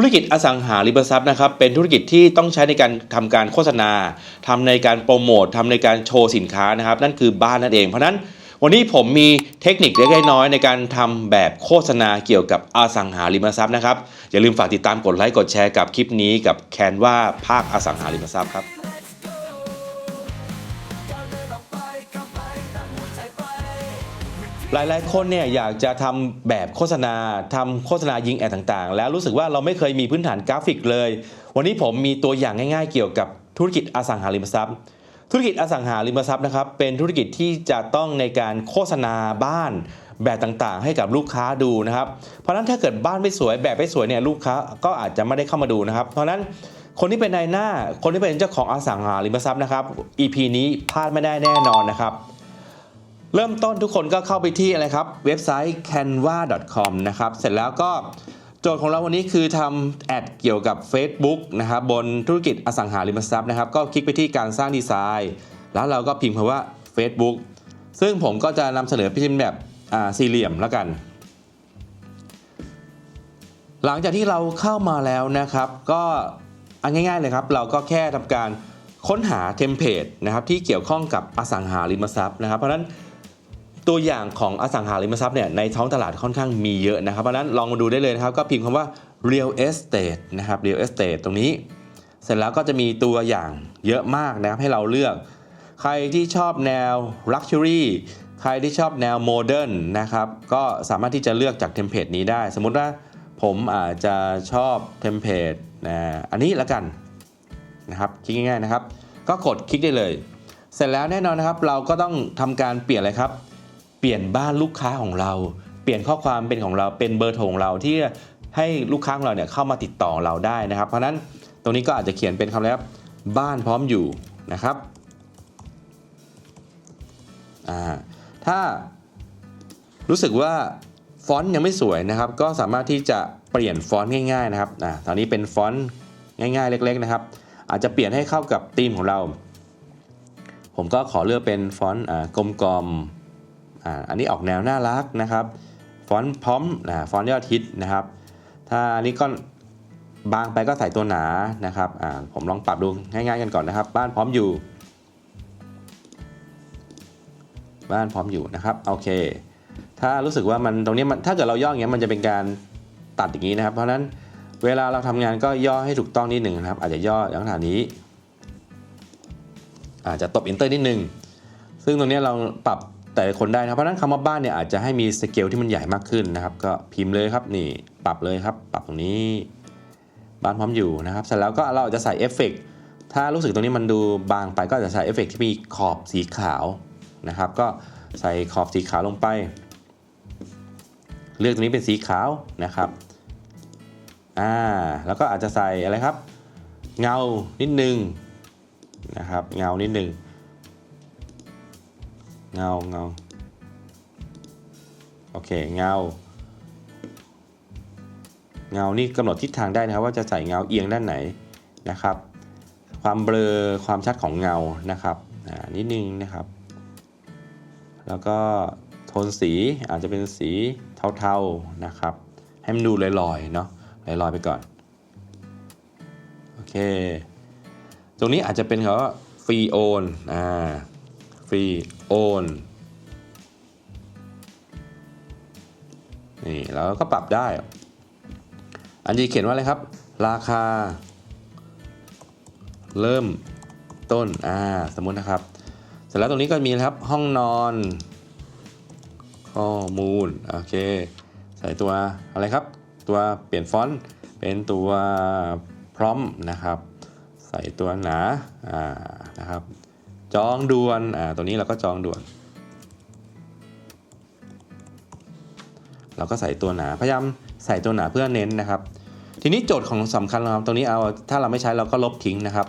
ธุรกิจอสังหาริมทรัพย์นะครับเป็นธุรกิจที่ต้องใช้ในการทำการโฆษณาทำในการโปรโมททำในการโชว์สินค้านะครับ นั่นคือบ้านนั่นเองเพราะนั้นวันนี้ผมมีเทคนิคเล็กๆน้อยๆในการทำแบบโฆษณาเกี่ยวกับอสังหาริมทรัพย์นะครับ อย่าลืมฝากติดตามกดไลค์กดแชร์กับคลิปนี้กับแคนว่าภาคอสังหาริมทรัพย์ครับ หลายๆ คนเนี่ยอยากจะทำแบบโฆษณาทำโฆษณายิงแอดต่างๆ แล้วรู้สึกว่าเราไม่เคยมีพื้นฐานกราฟิกเลย วันนี้ผมมีตัวอย่างง่าย ๆ เกี่ยวกับธุรกิจอสังหาริมทรัพย์ ธุรกิจอสังหาริมทรัพย์นะครับเป็นธุรกิจที่จะต้องในการโฆษณาบ้านแบบต่างๆ ให้กับลูกค้าดูนะครับ เพราะนั้นถ้าเกิดบ้านไม่สวยแบบไม่สวยเนี่ยลูกค้าก็อาจจะไม่ได้เข้ามาดูนะครับ เพราะนั้นคนที่เป็นนายหน้า คนที่เป็นเจ้าของอสังหาริมทรัพย์นะครับ EP นี้พลาดไม่ได้แน่นอนนะครับ เริ่มต้นทุกคนก็เข้าไปที่อะไรครับเว็บไซต์ canva.com นะครับ เสร็จแล้วก็โจทย์ของเราวันนี้คือทำแอดเกี่ยวกับ Facebook นะครับบนธุรกิจอสังหาริมทรัพย์นะครับ ก็คลิกไปที่การสร้างดีไซน์ แล้วเราก็พิมพ์คำว่า Facebook ซึ่งผมก็จะนำเสนอพิมพ์แบบสี่เหลี่ยมแล้วกัน หลังจากที่เราเข้ามาแล้วนะครับ ก็เอาง่ายๆเลยครับ เราก็แค่ทำการค้นหาเทมเพลตนะครับที่เกี่ยวข้องกับอสังหาริมทรัพย์นะครับ เพราะฉะนั้น ตัวอย่างของอสังหาริมทรัพย์เนี่ยในท้องตลาดค่อนข้างมีเยอะนะครับเพราะนั้นลองมาดูได้เลยนะครับ ก็พิมพ์คำว่า real estate นะครับ real estate ตรงนี้ เสร็จแล้วก็จะมีตัวอย่างเยอะมากนะครับให้เราเลือก ใครที่ชอบแนว luxury ใครที่ชอบแนว modern นะครับ ก็สามารถที่จะเลือกจากเทมเพลตนี้ได้ สมมุติว่าผมอาจจะชอบเทมเพลตนะอันนี้ละกันนะครับคลิกง่ายๆนะครับ ก็กดคลิกได้เลย เสร็จแล้วแน่นอนนะครับ เราก็ต้องทำการเปลี่ยนอะไรครับ เปลี่ยนบ้านลูกค้าของเรา เปลี่ยนข้อความเป็นของเราเป็นเบอร์โทรของเราที่ให้ลูกค้าของเราเนี่ยเข้ามาติดต่อเราได้นะครับ เพราะนั้นตรงนี้ก็อาจจะเขียนเป็นคำแล้วบ้านพร้อมอยู่นะครับอ่าถ้ารู้สึกว่าฟอนต์ยังไม่สวยนะครับ ก็สามารถที่จะเปลี่ยนฟอนต์ง่ายๆนะครับอ่าตอนนี้เป็นฟอนต์ง่ายๆ เล็ก ๆนะครับ อาจจะเปลี่ยนให้เข้ากับธีมของเรา ผมก็ขอเลือกเป็นฟอนต์อ่ากลมๆ อ่าอันนี้ออกแนวน่ารักนะครับฟอนต์พร้อมนะฟอนต์ยอดฮิตนะครับ ถ้าอันนี้ก็บางไปก็ใส่ตัวหนานะครับอ่าผมลองปรับดูง่ายๆกันก่อนนะครับ บ้านพร้อมอยู่ บ้านพร้อมอยู่นะครับโอเค ถ้ารู้สึกว่ามันตรงนี้มันถ้าเกิดเราย่ออย่างเงี้ยมันจะเป็นการตัดอย่างนี้นะครับ เพราะนั้นเวลาเราทำงานก็ย่อให้ถูกต้องนิดหนึ่งนะครับ อาจจะย่ออย่างขนาดนี้ อาจจะตบ enter นิดหนึ่งซึ่งตรงนี้เราปรับ แต่ละคนได้นะครับเพราะนั้นคำว่าบ้านเนี่ยอาจจะให้มีสเกลที่มันใหญ่มากขึ้นนะครับ ก็พิมพ์เลยครับนี่ปรับเลยครับ ปรับตรงนี้ บ้านพร้อมอยู่นะครับเสร็จแล้วก็เราอาจจะใส่เอฟเฟกต์ถ้ารู้สึกตรงนี้มันดูบางไปก็อาจจะใส่เอฟเฟกต์ที่มีขอบสีขาวนะครับ ก็ใส่ขอบสีขาวลงไป เลือกตรงนี้เป็นสีขาวนะครับอ่าแล้วก็อาจจะใส่อะไรครับ เงานิดนึงนะครับ เงานิดนึง เงาเงาโอเคเงา เงานี่กำหนดทิศทางได้นะครับ ว่าจะใส่เงาเอียงด้านไหนนะครับ ความเบลอความชัดของเงานะครับอ่านิดนึงนะครับ แล้วก็โทนสีอาจจะเป็นสีเทาๆนะครับ ให้มันดูลอยๆเนาะลอยๆไปก่อนโอเค ตรงนี้อาจจะเป็นเขาว่าฟรีโอนอ่า ฟรีโอนนี่เราก็ปรับได้ อันนี้เขียนว่าอะไรครับ ราคา เริ่มต้นอ่าสมมุตินะครับ เสร็จแล้วตรงนี้ก็มีนะครับห้องนอน ข้อมูลโอเค ใส่ตัวอะไรครับ ตัวเปลี่ยนฟอนต์เป็นตัวพร้อมนะครับ ใส่ตัวหนาอ่านะครับ จองด่วน อ่า ตัวนี้เราก็จองด่วน เราก็ใส่ตัวหนา พยายามใส่ตัวหนาเพื่อเน้นนะครับ ทีนี้โจทย์ของสำคัญนะครับ ตรงนี้เอา ถ้าเราไม่ใช้เราก็ลบทิ้งนะครับ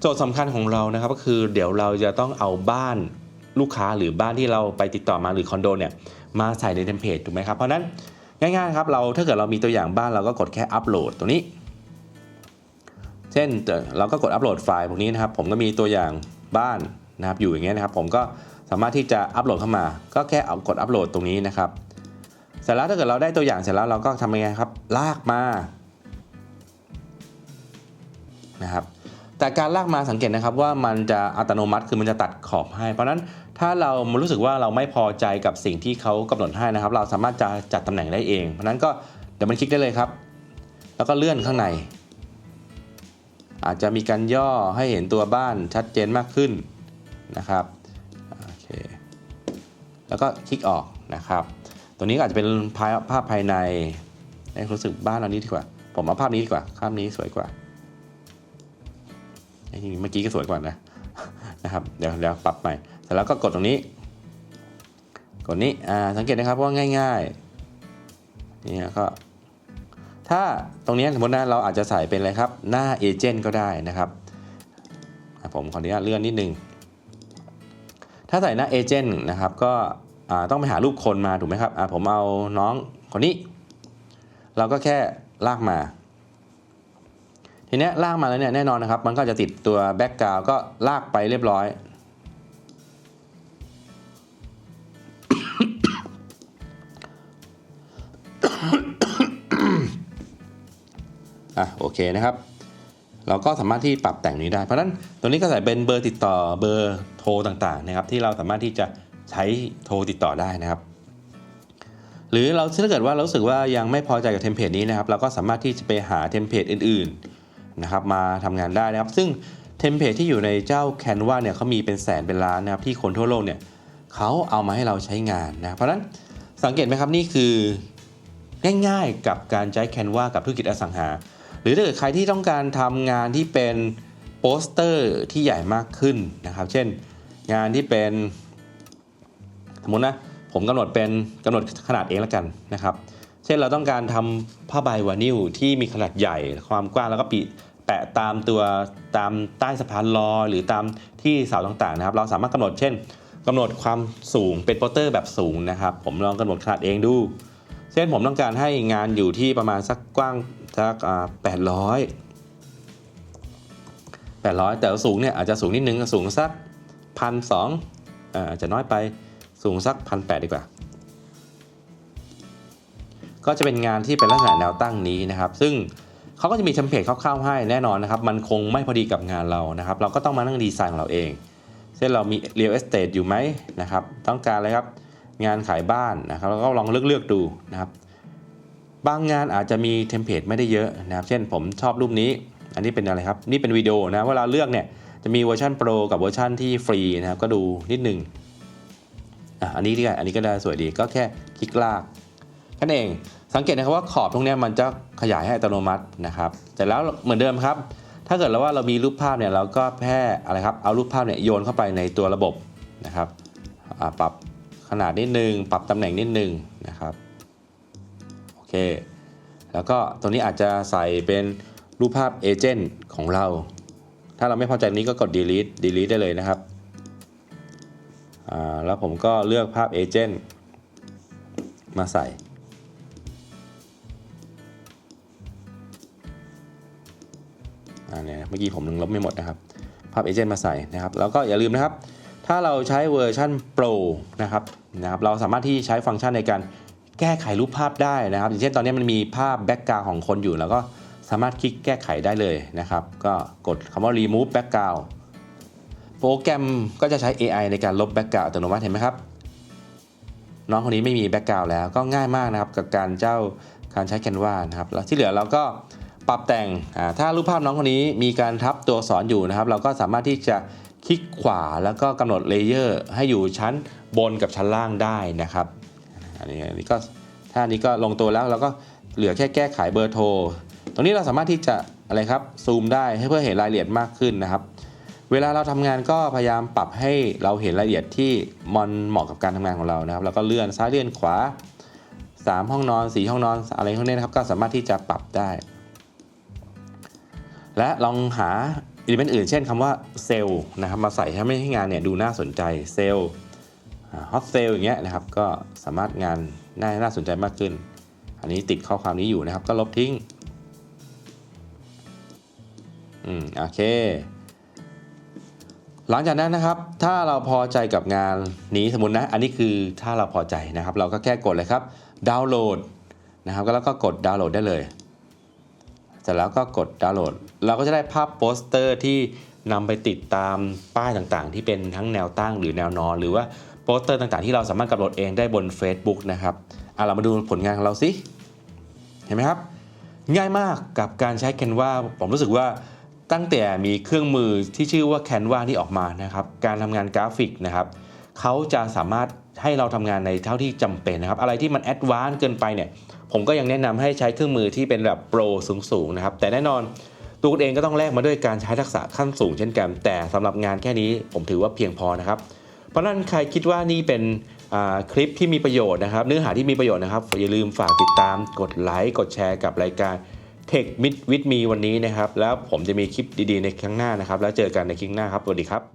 โจทย์สำคัญของเรานะครับ ก็คือเดี๋ยวเราจะต้องเอาบ้านลูกค้าหรือบ้านที่เราไปติดต่อมาหรือคอนโดเนี่ยมาใส่ในเทมเพลตถูกไหมครับ เพราะฉะนั้นง่ายๆครับเราถ้าเกิดเรามีตัวอย่างบ้านเราก็กดแค่อัปโหลดตรงนี้ เช่นเราก็กดอัปโหลดไฟล์พวกนี้นะครับ ผมก็มีตัวอย่าง บ้านนะครับอยู่อย่างเงี้ยนะครับ ผมก็สามารถที่จะอัปโหลดเข้ามา ก็แค่เอากดอัปโหลดตรงนี้นะครับเสร็จแล้วถ้าเกิดเราได้ตัวอย่างเสร็จแล้วเราก็ทำยังไงครับลากมานะครับแต่การลากมาสังเกตนะครับว่ามันจะอัตโนมัติคือมันจะตัดขอบให้ เพราะนั้นถ้าเรารู้สึกว่าเราไม่พอใจกับสิ่งที่เขากำหนดให้นะครับ เราสามารถจะจัดตำแหน่งได้เอง เพราะฉะนั้นก็เดี๋ยวมันคลิกได้เลยครับ แล้วก็เลื่อนข้างใน อาจจะมีการย่อให้เห็นตัวบ้านชัดเจนมากขึ้นนะครับโอเคแล้วก็คลิกออกนะครับ ตัวนี้ก็อาจจะเป็นภาพภาภายในให้รู้สึกบ้านเรานี้ดีกว่า ผมเอาภาพนี้ดีกว่าภาพนี้สวยกว่าไอ้นี่เมื่อกี้ก็สวยกว่านะนะครับ เดี๋ยวเดี๋ยวปรับใหม่เสร็จแล้วก็กดตรงนี้ กดนี้อ่าสังเกตนะครับว่าง่ายๆนี่ก็ ถ้าตรงนี้สมมตินะเราอาจจะใส่เป็นอะไรครับหน้าเอเจนต์ก็ได้นะครับ ผมขออนุญาตเลื่อนนิดนึง ถ้าใส่หน้าเอเจนต์นะครับก็ต้องไปหารูปคนมาถูกไหมครับผมเอาน้องคนนี้ เราก็แค่ลากมา ทีนี้ลากมาแล้วเนี่ยแน่นอนนะครับ มันก็จะติดตัวแบ็กกราวก็ลากไปเรียบร้อย อะโอเคนะครับ เราก็สามารถที่ปรับแต่งนี้ได้ เพราะฉะนั้นตัวนี้ก็ใส่เป็นเบอร์ติดต่อเบอร์โทรต่างๆนะครับ ที่เราสามารถที่จะใช้โทรติดต่อได้นะครับ หรือเราถ้าเกิดว่าเรารู้สึกว่ายังไม่พอใจกับเทมเพลตนี้นะครับ เราก็สามารถที่จะไปหาเทมเพลตอื่นๆนะครับมาทำงานได้นะครับ ซึ่งเทมเพลตที่อยู่ในเจ้า Canva เนี่ยเขามีเป็นแสนเป็นล้านนะครับที่คนทั่วโลกเนี่ยเขาเอามาให้เราใช้งานนะเพราะฉะนั้นสังเกตไหมครับนี่คือ ง่ายๆกับการใช้ Canva กับธุรกิจอสังหา หรือถ้าเกิดใครที่ต้องการทำงานที่เป็นโปสเตอร์ที่ใหญ่มากขึ้นนะครับ เช่นงานที่เป็นสมมตินะผมกำหนดเป็นกำหนดขนาดเองแล้วกันนะครับ เช่นเราต้องการทำผ้าใบวานิลที่มีขนาดใหญ่ความกว้างแล้วก็ปีแปะตามตัวตามใต้สะพานลอยหรือตามที่เสาต่างๆนะครับ เราสามารถกำหนดเช่นกำหนดความสูงเป็นโปสเตอร์แบบสูงนะครับ ผมลองกำหนดขนาดเองดู เช่นผมต้องการให้งานอยู่ที่ประมาณสักกว้าง สักแปดร้อยแปดร้อยแต่สูงเนี่ยอาจจะสูงนิดนึงสูงสักพันสองอาจจะน้อยไปสูงสักพันแปดดีกว่า ก็จะเป็นงานที่เป็นลักษณะแนวตั้งนี้นะครับ ซึ่งเขาก็จะมีเทมเพลตคร่าวๆให้แน่นอนนะครับ มันคงไม่พอดีกับงานเรานะครับ เราก็ต้องมานั่งดีไซน์ของเราเอง เช่นเรามี real estate อยู่ไหมนะครับ ต้องการอะไรครับ งานขายบ้านนะครับเราก็ลองเลือกๆดูนะครับ บางงานอาจจะมีเทมเพลตไม่ได้เยอะนะครับ เช่นผมชอบรูปนี้ อันนี้เป็นอะไรครับ นี่เป็นวิดีโอนะเวลาเลือกเนี่ยจะมีเวอร์ชันโปรกับเวอร์ชันที่ฟรีนะครับ ก็ดูนิดนึงอะอันนี้ดีกว่าอันนี้ก็ได้สวยดีก็แค่คลิกลากแค่นั้นเองสังเกตนะครับว่าขอบตรงนี้มันจะขยายให้อัตโนมัตินะครับแต่แล้วเหมือนเดิมครับ ถ้าเกิดเราว่าเรามีรูปภาพเนี่ยเราก็แพร่อะไรครับเอารูปภาพเนี่ยโยนเข้าไปในตัวระบบนะครับอ่าปรับขนาดนิดนึง ปรับตำแหน่งนิดนึงนะครับ เค แล้วก็ตัวนี้อาจจะใส่เป็นรูปภาพเอเจนต์ของเรา ถ้าเราไม่พอใจนี้ก็กด delete delete ได้เลยนะครับ แล้วผมก็เลือกภาพเอเจนต์มาใส่ อ่าเนี่ยเมื่อกี้ผมนึงลบไม่หมดนะครับ ภาพเอเจนต์มาใส่นะครับ แล้วก็อย่าลืมนะครับ ถ้าเราใช้เวอร์ชัน Pro นะครับนะครับ เราสามารถที่ใช้ฟังก์ชันในการ แก้ไขรูปภาพได้นะครับ อย่างเช่นตอนนี้มันมีภาพแบ็กกราวของคนอยู่ แล้วก็สามารถคลิกแก้ไขได้เลยนะครับ ก็กดคำว่า remove background โปรแกรมก็จะใช้ AI ในการลบแบ็กกราวอัตโนมัติเห็นไหมครับ น้องคนนี้ไม่มีแบ็กกราวแล้วก็ง่ายมากนะครับ กับการเจ้าการใช้ Canva นะครับแล้วที่เหลือเราก็ปรับแต่งอ่าถ้ารูปภาพน้องคนนี้มีการทับตัวอักษรอยู่นะครับ เราก็สามารถที่จะคลิกขวาแล้วก็กำหนดเลเยอร์ให้อยู่ชั้นบนกับชั้นล่างได้นะครับ อันนี้อันนี้ก็ถ้าอันนี้ก็ลงตัวแล้วเราก็เหลือแค่แก้ไขเบอร์โทร ตรงนี้เราสามารถที่จะอะไรครับซูมได้ให้เพื่อเห็นรายละเอียดมากขึ้นนะครับ เวลาเราทำงานก็พยายามปรับให้เราเห็นรายละเอียดที่มันเหมาะกับการทำงานของเรานะครับ แล้วก็เลื่อนซ้ายเลื่อนขวา 3 ห้องนอน 4 ห้องนอนอะไรพวกนี้นะครับ ก็สามารถที่จะปรับได้ และลองหาอิเลเมนต์อื่น เช่นคำว่าเซลล์นะครับมาใส่ให้ไม่ให้งานเนี่ยดูน่าสนใจเซลล์ ฮอตเซลอย่างเงี้ยนะครับก็สามารถงานน่าน่าสนใจมากขึ้น อันนี้ติดข้อความนี้อยู่นะครับก็ลบทิ้งอืมโอเค หลังจากนั้นนะครับ ถ้าเราพอใจกับงานนี้สมมตินะ อันนี้คือถ้าเราพอใจนะครับ เราก็แค่กดเลยครับดาวน์โหลดนะครับแล้วก็กดดาวน์โหลดได้เลยเสร็จแล้วก็กดดาวน์โหลด เราก็จะได้ภาพโปสเตอร์ที่นำไปติดตามป้ายต่างๆ ที่เป็นทั้งแนวตั้งหรือแนวนอนหรือว่า สเตอร์ต่างๆ ที่เราสามารถกำหนดเองได้บน Facebook นะครับเอะเรามาดูผลงานของเราสิเห็นไหมครับ ง่ายมากกับการใช้ Canva ผมรู้สึกว่าตั้งแต่มีเครื่องมือที่ชื่อว่า Canva นี่ออกมานะครับการทำงานกราฟิกนะครับเขาจะสามารถให้เราทำงานในเท่าที่จำเป็นนะครับอะไรที่มันแอดวานซ์เกินไปเนี่ยผมก็ยังแนะนำให้ใช้เครื่องมือที่เป็นแบบโปรสูงๆนะครับแต่แน่นอนตัวคุณเองก็ต้องแลกมาด้วยการใช้ทักษะขั้นสูงเช่นกัน แต่สำหรับงานแค่นี้ผมถือว่าเพียงพอนะครับ เพราะนั้นใครคิดว่านี่เป็นคลิปที่มีประโยชน์นะครับ เนื้อหาที่มีประโยชน์นะครับ อย่าลืมฝากติดตามกดไลค์กดแชร์กับรายการ Tech With Me วันนี้นะครับ แล้วผมจะมีคลิปดีๆในครั้งหน้านะครับ แล้วเจอกันในคลิปหน้าครับสวัสดีครับ